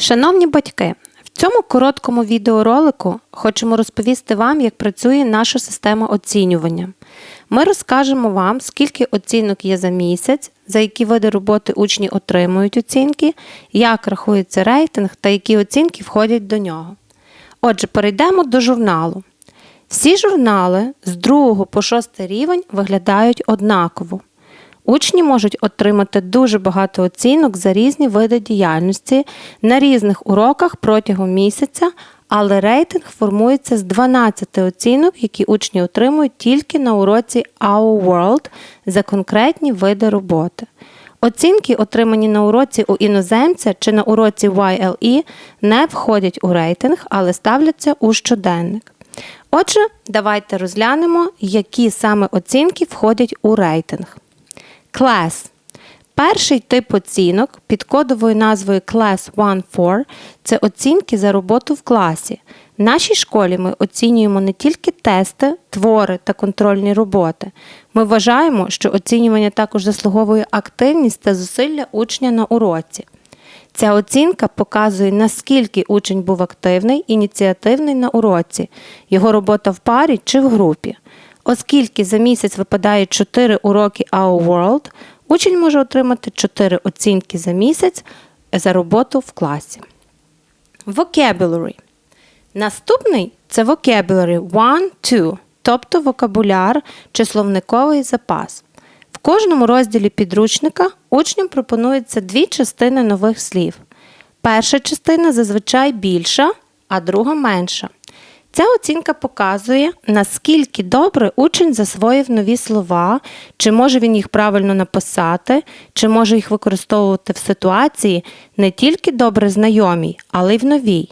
Шановні батьки, в цьому короткому відеоролику хочемо розповісти вам, як працює наша система оцінювання. Ми розкажемо вам, скільки оцінок є за місяць, за які види роботи учні отримують оцінки, як рахується рейтинг та які оцінки входять до нього. Отже, перейдемо до журналу. Всі журнали з 2 по 6 рівень виглядають однаково. Учні можуть отримати дуже багато оцінок за різні види діяльності на різних уроках протягом місяця, але рейтинг формується з 12 оцінок, які учні отримують тільки на уроці Our World за конкретні види роботи. Оцінки, отримані на уроці у іноземця чи на уроці YLE, не входять у рейтинг, але ставляться у щоденник. Отже, давайте розглянемо, які саме оцінки входять у рейтинг. Class. Перший тип оцінок під кодовою назвою Class 1-4 – це оцінки за роботу в класі. В нашій школі ми оцінюємо не тільки тести, твори та контрольні роботи. Ми вважаємо, що оцінювання також заслуговує активність та зусилля учня на уроці. Ця оцінка показує, наскільки учень був активний, ініціативний на уроці, його робота в парі чи в групі. Оскільки за місяць випадає 4 уроки Our World, учень може отримати 4 оцінки за місяць за роботу в класі. Vocabulary. Наступний це vocabulary 1-2, тобто вокабуляр чи словниковий запас. В кожному розділі підручника учням пропонується дві частини нових слів. Перша частина зазвичай більша, а друга менша. Ця оцінка показує, наскільки добре учень засвоїв нові слова, чи може він їх правильно написати, чи може їх використовувати в ситуації не тільки добре знайомій, але й в новій.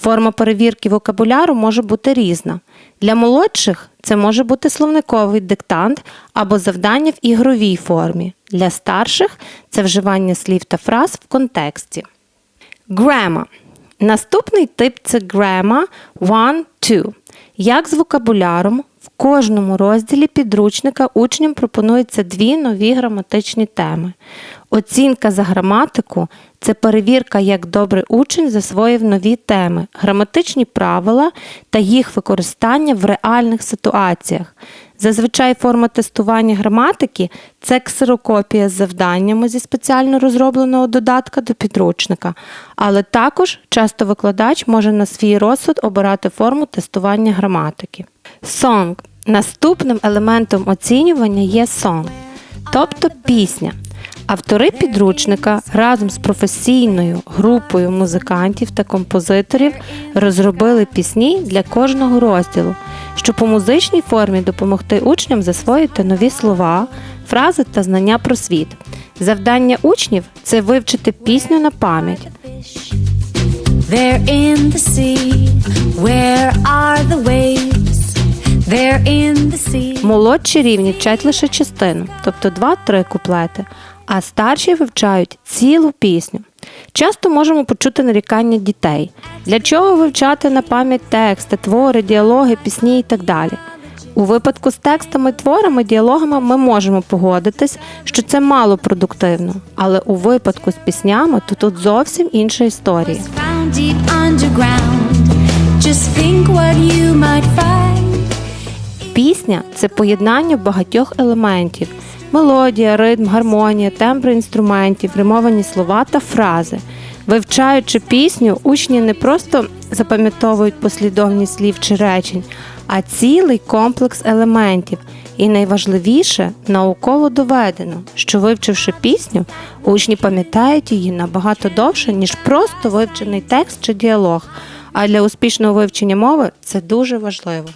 Форма перевірки вокабуляру може бути різна. Для молодших це може бути словниковий диктант або завдання в ігровій формі. Для старших це вживання слів та фраз в контексті. Grammar. Наступний тип це grammar 1-2. Як з вокабуляром, в кожному розділі підручника учням пропонуються дві нові граматичні теми. Оцінка за граматику це перевірка, як добре учень засвоїв нові теми, граматичні правила та їх використання в реальних ситуаціях. Зазвичай форма тестування граматики це ксерокопія з завданнями зі спеціально розробленого додатка до підручника, але також часто викладач може на свій розсуд обирати форму тестування граматики. Song. Наступним елементом оцінювання є song, тобто пісня. Автори підручника разом з професійною групою музикантів та композиторів розробили пісні для кожного розділу, щоб у музичній формі допомогти учням засвоїти нові слова, фрази та знання про світ. Завдання учнів це вивчити пісню на пам'ять. There in the sea, where are the waves? Молодші рівні вчать лише частину, тобто 2-3 куплети, а старші вивчають цілу пісню. Часто можемо почути нарікання дітей. Для чого вивчати на пам'ять тексти, твори, діалоги, пісні і так далі. У випадку з текстами, творами, діалогами ми можемо погодитись, що це мало продуктивно, але у випадку з піснями то тут зовсім інша історія. Пісня це поєднання багатьох елементів: мелодія, ритм, гармонія, тембри інструментів, римовані слова та фрази. Вивчаючи пісню, учні не просто запам'ятовують послідовність слів чи речень, а цілий комплекс елементів. І найважливіше, науково доведено, що вивчивши пісню, учні пам'ятають її набагато довше, ніж просто вивчений текст чи діалог. А для успішного вивчення мови це дуже важливо.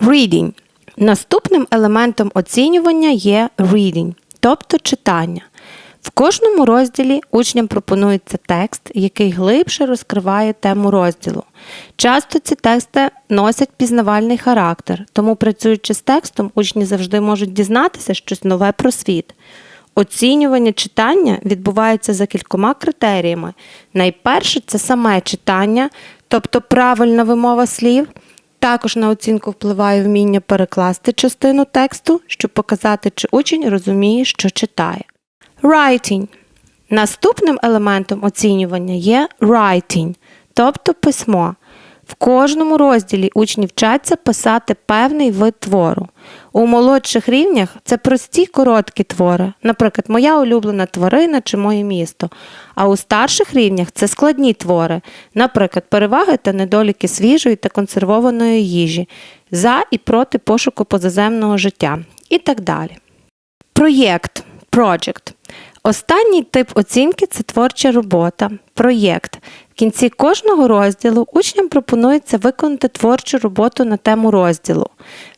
Reading. Наступним елементом оцінювання є reading, тобто читання. В кожному розділі учням пропонується текст, який глибше розкриває тему розділу. Часто ці тексти носять пізнавальний характер, тому працюючи з текстом, учні завжди можуть дізнатися щось нове про світ. Оцінювання читання відбувається за кількома критеріями. Найперше це саме читання, тобто правильна вимова слів. Також на оцінку впливає вміння перекласти частину тексту, щоб показати, чи учень розуміє, що читає. Writing. Наступним елементом оцінювання є writing, тобто письмо. В кожному розділі учні вчаться писати певний вид твору. У молодших рівнях це прості короткі твори, наприклад, моя улюблена тварина чи моє місто. А у старших рівнях це складні твори, наприклад, переваги та недоліки свіжої та консервованої їжі, за і проти пошуку позаземного життя і так далі. Проєкт project. Останній тип оцінки це творча робота, проєкт. Кінці кожного розділу учням пропонується виконати творчу роботу на тему розділу.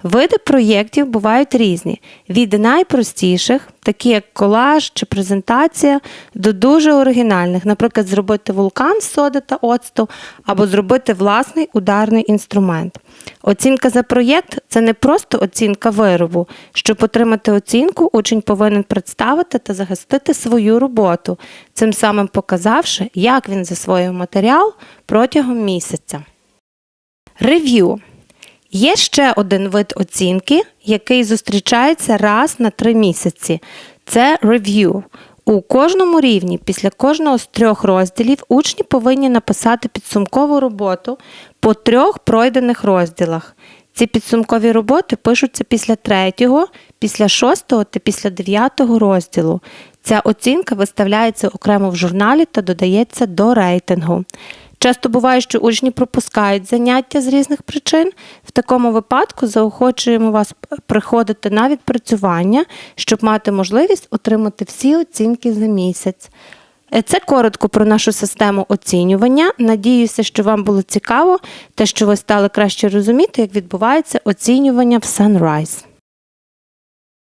Види проєктів бувають різні: від найпростіших, такі як колаж чи презентація, до дуже оригінальних, наприклад, зробити вулкан з соди та оцту або зробити власний ударний інструмент. Оцінка за проєкт це не просто оцінка виробу. Щоб отримати оцінку, учень повинен представити та захистити свою роботу, цим самим показавши, як він засвоїв матеріал протягом місяця. Рев'ю. Є ще один вид оцінки, який зустрічається раз на три місяці. Це рев'ю. У кожному рівні після кожного з трьох розділів учні повинні написати підсумкову роботу по трьох пройдених розділах. Ці підсумкові роботи пишуться після третього, після шостого та після дев'ятого розділу. Ця оцінка виставляється окремо в журналі та додається до рейтингу. Часто буває, що учні пропускають заняття з різних причин. В такому випадку заохочуємо вас приходити на відпрацювання, щоб мати можливість отримати всі оцінки за місяць. Е, Це коротко про нашу систему оцінювання. Надіюся, що вам було цікаво те, що ви стали краще розуміти, як відбувається оцінювання в Sunrise.